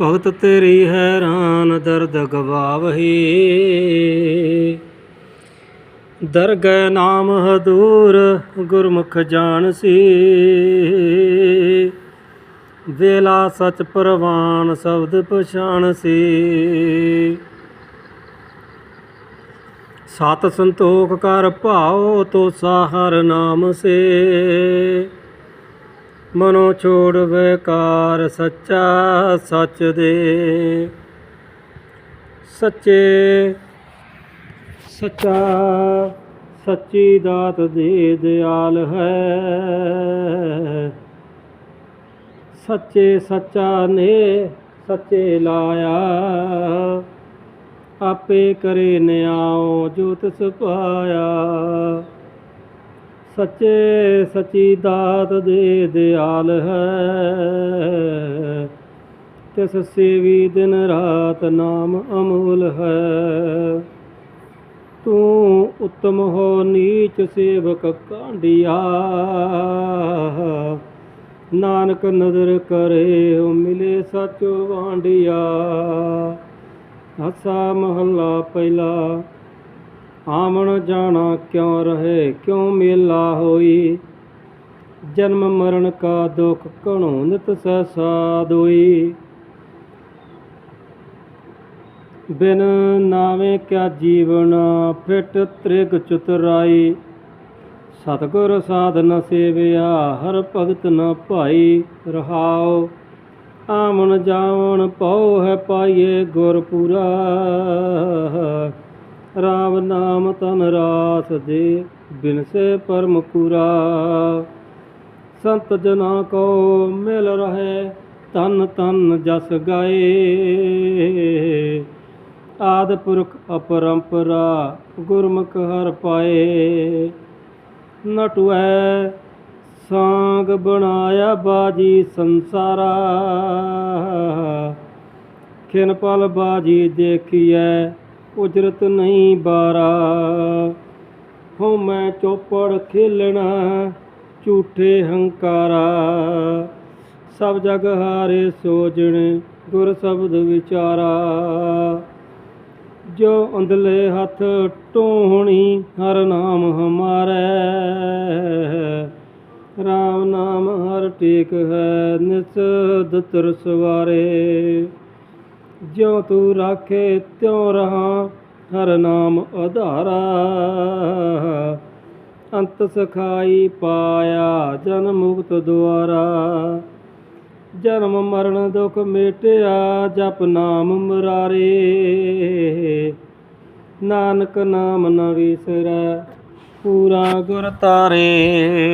ਭਗਤ ਤੇਰੀ ਹੈਰਾਨ ਦਰਦ ਗਵਾਵਹੀ। ਦਰਗਹਿ ਨਾਮ ਹਦੂਰ ਗੁਰਮੁਖ ਜਾਣਸੀ। ਵੇਲਾ ਸਚ ਪ੍ਰਵਾਨ ਸ਼ਬਦ ਪਛਾਣ ਸੀ ਸਤ ਸੰਤੋਖ ਕਰ ਭਾਉ ਤੋ ਸਾਹਰ ਨਾਮ ਸੇ। ਮਨੋ ਛੋੜ ਵਿਕਾਰ ਸੱਚਾ ਸੱਚ ਦੇ। ਸੱਚੇ, ਸੱਚਾ, ਸੱਚੀ ਦਾਤ ਦੇ ਦਿਆਲ ਹੈ। ਸੱਚੇ, ਸੱਚਾ ਨੇ ਸੱਚੇ ਲਾਇਆ। ਆਪੇ ਕਰੇ ਨਿਆਉ ਜੋ ਤਿਸ ਪਾਇਆ ਸੱਚੇ ਸੱਚੀ ਦਾਤ ਦੇ ਦਿਆਲ ਹੈ। ਤਿਸ ਸੇਵੀ ਦਿਨ ਰਾਤ ਨਾਮ ਅਮੂਲ ਹੈ। ਤੂੰ ਉਤਮ ਹੋ ਨੀਚ ਸੇਵਕ ਕਾਂਡਿਆ। ਨਾਨਕ ਨਦਰ ਕਰੇ ਉਹ ਮਿਲੇ ਸੱਚ ਵਾਂਡਿਆ। ਹਸਾ ਮਹੱਲਾ ਪਹਿਲਾ ਆਮਣ ਜਾਣਾ ਕਿਉ ਰਹੇ, ਕਿਉ ਮੇਲਾ ਹੋਈ? ਜਨਮ ਮਰਨ ਕਾ ਦੁਖ ਕਣੋ ਨਿਤ ਸਹਿਸਾ ਸਾਦੋਈ ਬਿਨ ਨਾਵੇਂ ਕਿਆ ਜੀਵਨ, ਫਿਟ ਤ੍ਰਿਗ ਚਤੁਰਾਈ ਸਤਗੁਰ ਸਾਧਨ ਸੇਵਿਆ, ਹਰ ਭਗਤ ਨ ਭਾਈ ਰਹਾਉ। ਆਮਨ ਜਾਵਣ, ਪਉ ਹੈ ਪਾਈਏ ਗੁਰ ਪੂਰਾ ਰਾਮ ਨਾਮ ਤਨ ਰਾਸ ਦੇ ਬਿਨਸੇ ਪਰਮ ਪੂਰਾ। ਸੰਤ ਜਨਾ ਕੋ ਮਿਲ ਰਹੇ ਤਨ ਤਨ ਜਸ ਗਾਏ। ਆਦ ਪੁਰਖ ਅਪਰੰਪਰਾ ਗੁਰਮੁਖ ਹਰ ਪਾਏ। ਨਟੁਐ ਸਾਂਗ ਬਣਾਇਆ ਬਾਜੀ ਸੰਸਾਰਾ। ਖਿਨ ਪਲ ਬਾਜੀ ਦੇਖੀਐ ਉਜਰਤ ਨਹੀਂ ਬਾਰਾ। ਹੋ ਮੈਂ ਚੋਪੜ ਖੇਲਣਾ, ਝੂਠੇ ਹੰਕਾਰਾ। ਸਭ ਜਗ ਹਾਰੇ ਸੋਜਣ, ਗੁਰ ਸ਼ਬਦ ਵਿਚਾਰਾ। ਜੋ ਅੰਦਲੇ ਹੱਥ ਟੋਹਣੀ, ਹਰ ਨਾਮ ਹਮਾਰੇ। ਰਾਮ ਨਾਮ ਹਰ ਟੇਕ ਹੈ ਨਿਸ ਦਤਰ ਸਵਾਰੇ ਜਿਉ ਤੂੰ ਰਾਖੇ ਤਿਉ ਰਹਾ, ਹਰ ਨਾਮ ਆਧਾਰਾ ਅੰਤ ਸਖਾਈ ਪਾਇਆ ਜਨਮ ਮੁਕਤ ਦੁਆਰਾ। ਜਨਮ ਮਰਨ ਦੁਖ ਮੇਟਿਆ, ਜਪ ਨਾਮ ਮੁਰਾਰੇ। ਨਾਨਕ ਨਾਮ ਨ ਵਿਸਰੈ, ਪੂਰਾ ਗੁਰ ਤਾਰੇ।